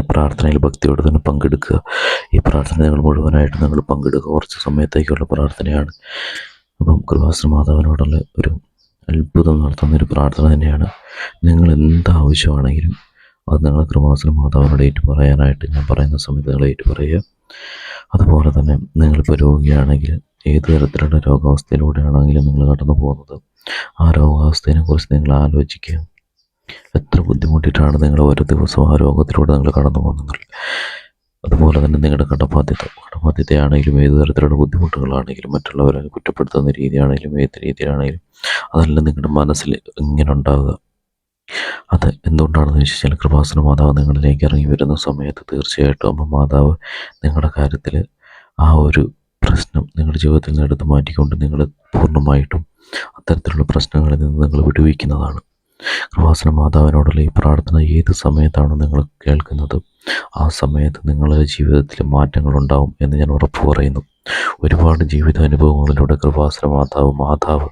പ്രാർത്ഥനയിൽ ഭക്തിയോടെ തന്നെ പങ്കെടുക്കുക. ഈ പ്രാർത്ഥന നിങ്ങൾ മുഴുവനായിട്ട് നിങ്ങൾ പങ്കെടുക്കുക. കുറച്ച് സമയത്തേക്കുള്ള പ്രാർത്ഥനയാണ്. അപ്പം കൃപാസന മാതാവിനോടുള്ള ഒരു അത്ഭുതം നടത്തുന്ന ഒരു പ്രാർത്ഥന തന്നെയാണ്. നിങ്ങൾ എന്ത് ആവശ്യമാണെങ്കിലും അത് നിങ്ങൾ കൃപാസന മാതാവിനോട് ഏറ്റു പറയാനായിട്ട് ഞാൻ പറയുന്ന സമയത്ത് നിങ്ങൾ ഏറ്റു പറയുക അതുപോലെ തന്നെ നിങ്ങളിപ്പോൾ രോഗിയാണെങ്കിൽ ഏത് തരത്തിലുള്ള രോഗാവസ്ഥയിലൂടെയാണെങ്കിലും നിങ്ങൾ കടന്നു പോകുന്നത് ആ രോഗാവസ്ഥയെ കുറിച്ച് നിങ്ങൾ ആലോചിക്കുക. എത്ര ബുദ്ധിമുട്ടിയിട്ടാണ് നിങ്ങൾ ഓരോ ദിവസവും ആ രോഗത്തിലൂടെ നിങ്ങൾ കടന്നു പോകുന്നത്? അതുപോലെ തന്നെ നിങ്ങളുടെ കടബാധ്യത കടബാധ്യതയാണെങ്കിലും ഏത് തരത്തിലുള്ള ബുദ്ധിമുട്ടുകളാണെങ്കിലും മറ്റുള്ളവരെ കുറ്റപ്പെടുത്തുന്ന രീതിയാണെങ്കിലും ഏത് രീതിയിലാണെങ്കിലും അതെല്ലാം നിങ്ങളുടെ മനസ്സിൽ ഇങ്ങനെ ഉണ്ടാവുക. അത് എന്തുകൊണ്ടാണെന്ന് ചോദിച്ചാൽ കൃപാസന മാതാവ് നിങ്ങളിലേക്ക് ഇറങ്ങി വരുന്ന സമയത്ത് തീർച്ചയായിട്ടും അമ്മ മാതാവ് നിങ്ങളുടെ കാര്യത്തിൽ ആ ഒരു പ്രശ്നം നിങ്ങളുടെ ജീവിതത്തിൽ നിന്ന് എടുത്ത് മാറ്റിക്കൊണ്ട് നിങ്ങൾ പൂർണമായിട്ടും അത്തരത്തിലുള്ള പ്രശ്നങ്ങളിൽ നിന്ന് നിങ്ങൾ വിടുവിക്കുന്നതാണ്. കൃപാസന മാതാവിനോടുള്ള ഈ പ്രാർത്ഥന ഏത് സമയത്താണ് നിങ്ങൾ കേൾക്കുന്നത്? ആ സമയത്ത് നിങ്ങളുടെ ജീവിതത്തിൽ മാറ്റങ്ങൾ ഉണ്ടാവും എന്ന് ഞാൻ ഉറപ്പ് പറയുന്നു. ഒരുപാട് ജീവിതാനുഭവങ്ങളിലൂടെ കൃപാസന മാതാവ് മാതാവ്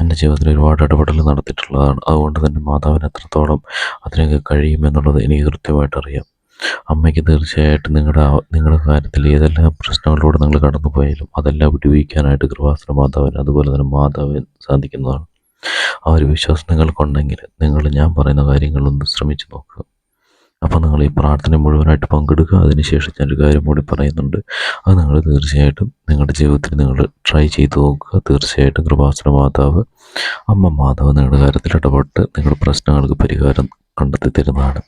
എന്റെ ജീവിതത്തിൽ ഒരുപാട് ഇടപെടൽ നടത്തിയിട്ടുള്ളതാണ്. അതുകൊണ്ട് തന്നെ മാതാവിന് എത്രത്തോളം അതിനൊക്കെ കഴിയുമെന്നുള്ളത് എനിക്ക് കൃത്യമായിട്ട് അറിയാം. അമ്മയ്ക്ക് തീർച്ചയായിട്ടും നിങ്ങളുടെ നിങ്ങളുടെ കാര്യത്തിൽ ഏതെല്ലാം പ്രശ്നങ്ങളിലൂടെ നിങ്ങൾ കടന്നു പോയാലും അതെല്ലാം വിടുവിക്കാനായിട്ട് കൃപാസന മാതാവിന് അതുപോലെ തന്നെ മാതാവിന് സാധിക്കുന്നതാണ്. ആ ഒരു വിശ്വാസം നിങ്ങൾക്കുണ്ടെങ്കിൽ നിങ്ങൾ ഞാൻ പറയുന്ന കാര്യങ്ങളൊന്ന് ശ്രമിച്ചു നോക്കുക. അപ്പോൾ നിങ്ങൾ ഈ പ്രാർത്ഥന മുഴുവനായിട്ട് പങ്കെടുക്കുക അതിനുശേഷം ഞാനൊരു കാര്യം കൂടി പറയുന്നുണ്ട്. അത് നിങ്ങൾ തീർച്ചയായിട്ടും നിങ്ങളുടെ ജീവിതത്തിൽ നിങ്ങൾ ട്രൈ ചെയ്ത് നോക്കുക. തീർച്ചയായിട്ടും കൃപാസന മാതാവ് അമ്മ മാതാവ് നിങ്ങളുടെ കാര്യത്തിൽ ഇടപെട്ട് നിങ്ങളുടെ പ്രശ്നങ്ങൾക്ക് പരിഹാരം കണ്ടെത്തി തരുന്നതാണ്.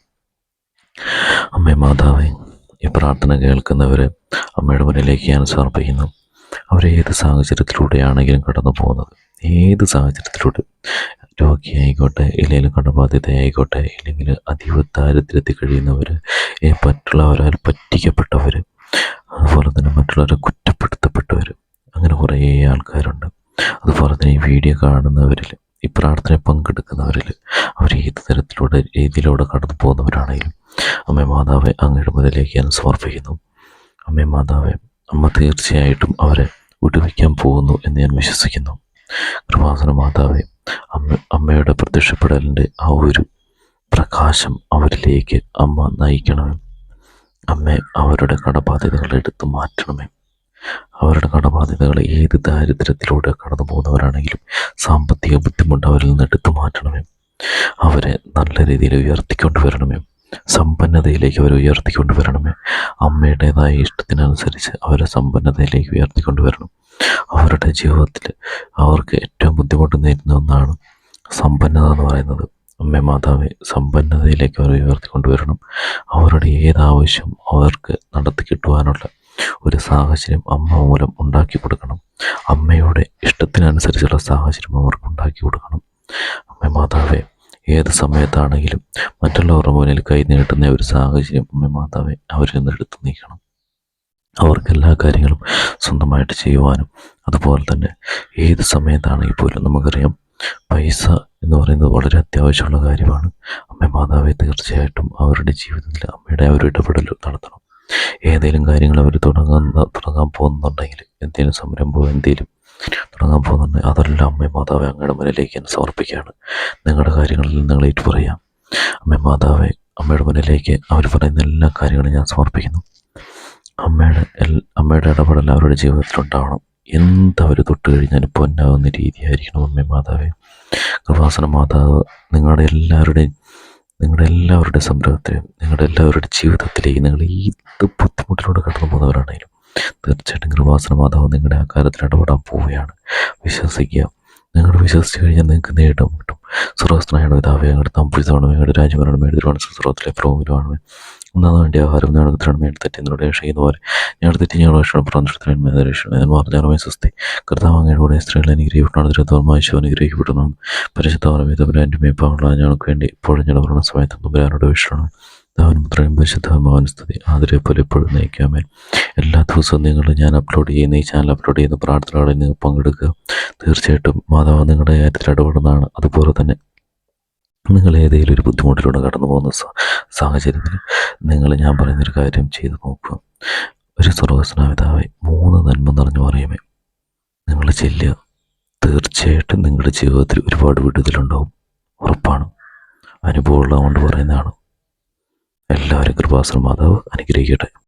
അമ്മേ മാതാവേ ഈ പ്രാർത്ഥന കേൾക്കുന്നവരെ അമ്മയുടെ മുന്നിലേക്ക് ഞാൻ സമർപ്പിക്കുന്നു. അവരേത് സാഹചര്യത്തിലൂടെയാണെങ്കിലും കടന്നു പോകുന്നത് ഏത് സാഹചര്യത്തിലൂടെ രോഗിയായിക്കോട്ടെ ഇല്ലെങ്കിൽ കടബാധ്യതയായിക്കോട്ടെ ഇല്ലെങ്കിൽ അതീവ ദാരിദ്ര്യത്തിൽ കഴിയുന്നവർ മറ്റുള്ളവരാൽ പറ്റിക്കപ്പെട്ടവർ അതുപോലെ തന്നെ മറ്റുള്ളവരെ കുറ്റപ്പെടുത്തപ്പെട്ടവർ അങ്ങനെ കുറേ ആൾക്കാരുണ്ട്. അതുപോലെ തന്നെ ഈ വീഡിയോ കാണുന്നവരിൽ ഈ പ്രാർത്ഥനയിൽ പങ്കെടുക്കുന്നവരിൽ അവർ ഏത് തരത്തിലൂടെ രീതിയിലൂടെ കടന്നു പോകുന്നവരാണെങ്കിലും അമ്മ മാതാവെ അങ്ങയുടെ മുതലേക്ക് ഞാൻ സമർപ്പിക്കുന്നു. അമ്മ മാതാവെ അമ്മ തീർച്ചയായിട്ടും അവരെ വിടുവിക്കാൻ പോകുന്നു എന്ന് ഞാൻ വിശ്വസിക്കുന്നു. കൃപാസന മാതാവെ അമ്മ അമ്മയുടെ പ്രത്യക്ഷപ്പെടലിന്റെ ആ ഒരു പ്രകാശം അവരിലേക്ക് അമ്മ നയിക്കണമേ. അമ്മ അവരുടെ കടബാധ്യതകൾ എടുത്തു മാറ്റണമേ. അവരുടെ കടബാധ്യതകൾ ഏത് ദാരിദ്ര്യത്തിലൂടെ കടന്നു പോകുന്നവരാണെങ്കിലും സാമ്പത്തിക ബുദ്ധിമുട്ട് അവരിൽ നിന്ന് എടുത്തു മാറ്റണമേ. അവരെ നല്ല രീതിയിൽ ഉയർത്തിക്കൊണ്ട് വരണമേ. സമ്പന്നതയിലേക്ക് അവരെ ഉയർത്തിക്കൊണ്ട് വരണമേ. അമ്മയുടേതായ ഇഷ്ടത്തിനനുസരിച്ച് അവരെ സമ്പന്നതയിലേക്ക് ഉയർത്തിക്കൊണ്ട് വരണം. അവരുടെ ജീവിതത്തിൽ അവർക്ക് ഏറ്റവും ബുദ്ധിമുട്ട് നേരിടുന്ന ഒന്നാണ് സമ്പന്നത എന്ന് പറയുന്നത്. അമ്മ മാതാവെ സമ്പന്നതയിലേക്ക് അവരെ ഉയർത്തിക്കൊണ്ടുവരണം അവരുടെ ഏതാവശ്യം അവർക്ക് നടത്തി കിട്ടുവാനുള്ള ഒരു സാഹചര്യം അമ്മ മൂലം ഉണ്ടാക്കി കൊടുക്കണം. അമ്മയുടെ ഇഷ്ടത്തിനനുസരിച്ചുള്ള സാഹചര്യം അവർക്ക് ഉണ്ടാക്കി കൊടുക്കണം. അമ്മ മാതാവെ ഏത് സമയത്താണെങ്കിലും മറ്റുള്ളവരുടെ മുന്നിൽ കൈ നീട്ടുന്ന ഒരു സാഹചര്യം അമ്മ മാതാവെ അവരിൽ നിന്ന് എടുത്തു നീക്കണം. അവർക്ക് എല്ലാ കാര്യങ്ങളും സ്വന്തമായിട്ട് ചെയ്യുവാനും അതുപോലെ തന്നെ ഏത് സമയത്താണെങ്കിൽ പോലും നമുക്കറിയാം. പൈസ എന്ന് പറയുന്നത് വളരെ അത്യാവശ്യമുള്ള കാര്യമാണ്. അമ്മ മാതാവെ തീർച്ചയായിട്ടും അവരുടെ ജീവിതത്തിൽ അമ്മയുടെ ഒരു ഇടപെടൽ നടത്തണം. ഏതെങ്കിലും കാര്യങ്ങൾ അവർ തുടങ്ങുന്ന തുടങ്ങാൻ പോകുന്നുണ്ടെങ്കിൽ എന്തെങ്കിലും സംരംഭം എന്തെങ്കിലും തുടങ്ങാൻ പോകുന്നുണ്ടെങ്കിൽ അതെല്ലാം അമ്മ മാതാവെ അങ്ങയുടെ മുന്നിലേക്ക് ഞാൻ സമർപ്പിക്കുകയാണ്. നിങ്ങളുടെ കാര്യങ്ങളിൽ നിങ്ങൾ ഏറ്റു പറയാം അമ്മ മാതാവെ അമ്മയുടെ മുന്നിലേക്ക് അവർ പറയുന്ന എല്ലാ കാര്യങ്ങളും ഞാൻ സമർപ്പിക്കുന്നു. അമ്മയുടെ അമ്മയുടെ ഇടപെടൽ അവരുടെ ജീവിതത്തിലുണ്ടാവണം. എന്തവർ തൊട്ട് കഴിഞ്ഞാലും പൊന്നാവുന്ന രീതിയായിരിക്കണം അമ്മ മാതാവേ. കൃപാസന മാതാവ് നിങ്ങളുടെ എല്ലാവരുടെയും നിങ്ങളുടെ എല്ലാവരുടെ സംരംഭത്തിലും നിങ്ങളുടെ എല്ലാവരുടെ ജീവിതത്തിലേക്ക് നിങ്ങൾ ഏത് ബുദ്ധിമുട്ടിലൂടെ കടന്നു പോകുന്നവരാണെങ്കിലും തീർച്ചയായിട്ടും കൃപാസന മാതാവ് നിങ്ങളുടെ ആ കാര്യത്തിൽ ഇടപെടാൻ പോവുകയാണ്. വിശ്വസിക്കുക. നിങ്ങൾ വിശ്വസിച്ച് കഴിഞ്ഞാൽ നിങ്ങൾക്ക് നേട്ടം കിട്ടും സുറസ്ത്രനായ പിതാവേ അങ്ങോട്ട് തമ്പുരിതാണ് ഞങ്ങളുടെ രാജ്യമാണ് മേടിച്ചിരുവാണ് സുസ്രോത്തിലെ പ്രോവിലുമാണ് ഒന്നാം വേണ്ടി ആഹാരം വേണ്ടി തെറ്റി എന്നോട് ചെയ്യുന്ന പോലെ. ഞങ്ങളുടെ തെറ്റി ഞങ്ങൾ ഭക്ഷണം എന്ന് രക്ഷണം പറഞ്ഞാലുമേ സ്വസ്തി. കർത്താവ് അങ്ങയുടെ കൂടെ സ്ത്രീകൾ അനുഗ്രഹിക്കപ്പെട്ടാണ് ദുരിതമായി ശിവ അനുഗ്രഹിക്കപ്പെടുന്നു പരിശുദ്ധ എന്റെ മേപ്പാവുള്ള ഞങ്ങൾക്ക് വേണ്ടി ഇപ്പോഴും ഞങ്ങളുടെ പറഞ്ഞ സമയത്ത് തുമ്പരാനോട് വിഷണം ദാവനും പുത്രനും പരിശുദ്ധമാവൻ സ്തുതി. ആദരെ പോലെ എപ്പോഴും നയിക്കാമേ എല്ലാ ദിവസവും നിങ്ങൾ ഞാൻ അപ്ലോഡ് ചെയ്യുന്ന. ഈ ചാനൽ അപ്ലോഡ് ചെയ്യുന്ന പ്രാർത്ഥനകളിൽ നിങ്ങൾ പങ്കെടുക്കുക. തീർച്ചയായിട്ടും മാതാവ് നിങ്ങളുടെ കാര്യത്തിൽ ഇടപെടുന്നതാണ്. അതുപോലെ തന്നെ നിങ്ങൾ ഏതെങ്കിലും ഒരു ബുദ്ധിമുട്ടിലൂടെ കടന്നു പോകുന്ന സാഹചര്യത്തിൽ നിങ്ങൾ ഞാൻ പറയുന്നൊരു കാര്യം ചെയ്ത് നോക്കുക. ഒരു സർവസ്നാപിതാവെ മൂന്ന് നന്മ നിറഞ്ഞു പറയുമേ. നിങ്ങൾ ചെല്ലുക തീർച്ചയായിട്ടും നിങ്ങളുടെ ജീവിതത്തിൽ ഒരുപാട് വിടുതലുണ്ടാവും. ഉറപ്പാണ്. അനുഭവമുള്ളത് കൊണ്ട് പറയുന്നതാണ്. എല്ലാവരും കൃപാസന മാതാവ് അനുഗ്രഹിക്കട്ടെ.